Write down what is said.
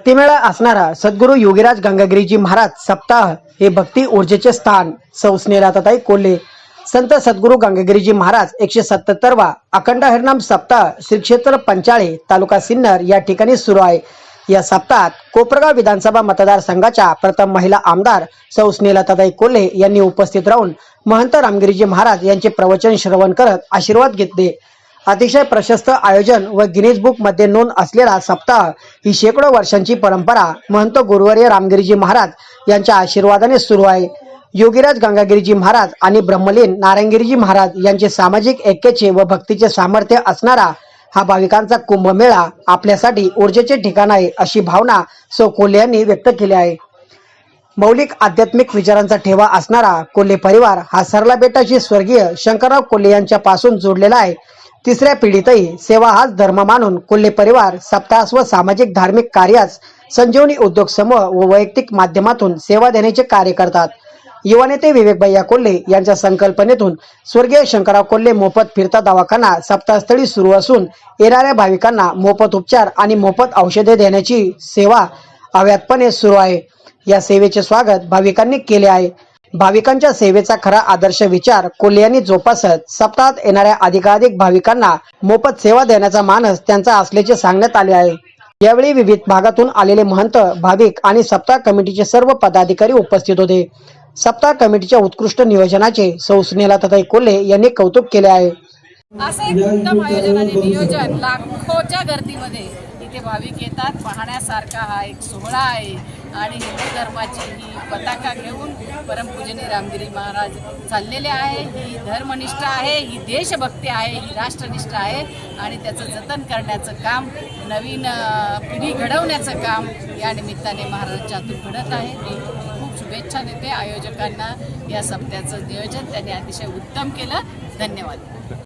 भक्तिमेळा असणारा सद्गुरू योगीराज गंगागिरीजी महाराज सप्ताह हे भक्ती ऊर्जेचे स्थान. सौ स्नेहलताताई कोल्हे. संत सद्गुरू गंगागिरीजी महाराज एकशे सत्याहत्तरवा अखंड हरिनाम सप्ताह श्री क्षेत्र पंचाळे तालुका सिन्नर या ठिकाणी सुरू आहे. या सप्ताहात कोपरगाव विधानसभा मतदारसंघाच्या प्रथम महिला आमदार सौ स्नेहलताताई कोल्हे यांनी उपस्थित राहून महंत रामगिरीजी महाराज यांचे प्रवचन श्रवण करत आशीर्वाद घेतले. अतिशय प्रशस्त आयोजन व गिनीज बुकमध्ये नोंद असलेला सप्ताह ही शेकडो वर्षांची परंपरा. महंत गुरुवर्य रामगिरीजी महाराज यांच्या आशीर्वादाने सुरू आहे. योगीराज गंगागिरीजी महाराज आणि ब्रह्मलीन नारायणगिरीजी महाराज यांचे सामाजिक ऐक्याचे व भक्तीचे सामर्थ्य असणारा हा भाविकांचा कुंभमेळा आपल्यासाठी ऊर्जेचे ठिकाण आहे अशी भावना सौ कोल्हे यांनी व्यक्त केली आहे. मौलिक आध्यात्मिक विचारांचा ठेवा असणारा कोल्हे परिवार हा सरला बेटाची स्वर्गीय शंकरराव कोल्हे यांच्या पासून जोडलेला आहे. तिसऱ्या पिढीतही सेवा हाच धर्म मानून कोल्हे परिवार सप्ताह व सामाजिक धार्मिक कार्यास संजीवनी उद्योग समूह व वैयक्तिक माध्यमातून सेवा देण्याचे कार्य करतात. युवा नेते विवेक भैया कोल्हे यांच्या संकल्पनेतून स्वर्गीय शंकरराव कोल्हे मोफत फिरता दवाखाना सप्ताहस्थळी सुरू असून येणाऱ्या भाविकांना मोफत उपचार आणि मोफत औषधे देण्याची सेवा अव्यातपणे सुरू आहे. या सेवेचे स्वागत भाविकांनी केले आहे. भाविकांच्या सेवेचा खरा आदर्श विचार कोल्हे यांनी जोपासत सप्ताहात येणाऱ्या अधिकाधिक भाविकांना मोफत सेवा देण्याचा मानस त्यांचा असल्याचे सांगण्यात आले आहे. यावेळी विविध भागातून आलेले महंत भाविक आणि सप्ताह कमिटीचे सर्व पदाधिकारी उपस्थित होते. सप्ताह कमिटीच्या उत्कृष्ट नियोजनाचे सौ तथा कोल्हे यांनी कौतुक केले आहे. असं एक उत्तम आयोजन आणि नियोजन लाखोच्या गर्दीमध्ये इथे भाविक येतात. पाहण्यासारखा हा एक सोहळा आहे. आणि हिंदू धर्माची ही पताका घेऊन परमपूजनी रामगिरी महाराज चाललेले आहे. ही धर्मनिष्ठ आहे ही देशभक्ती आहे ही राष्ट्रनिष्ठ आहे. आणि त्याचं जतन करण्याचं काम नवीन पिढी घडवण्याचं काम या निमित्ताने महाराजांच्या हातून घडत आहे. मी खूप शुभेच्छा देते आयोजकांना. या सप्त्याचं नियोजन त्यांनी अतिशय उत्तम केलं. धन्यवाद.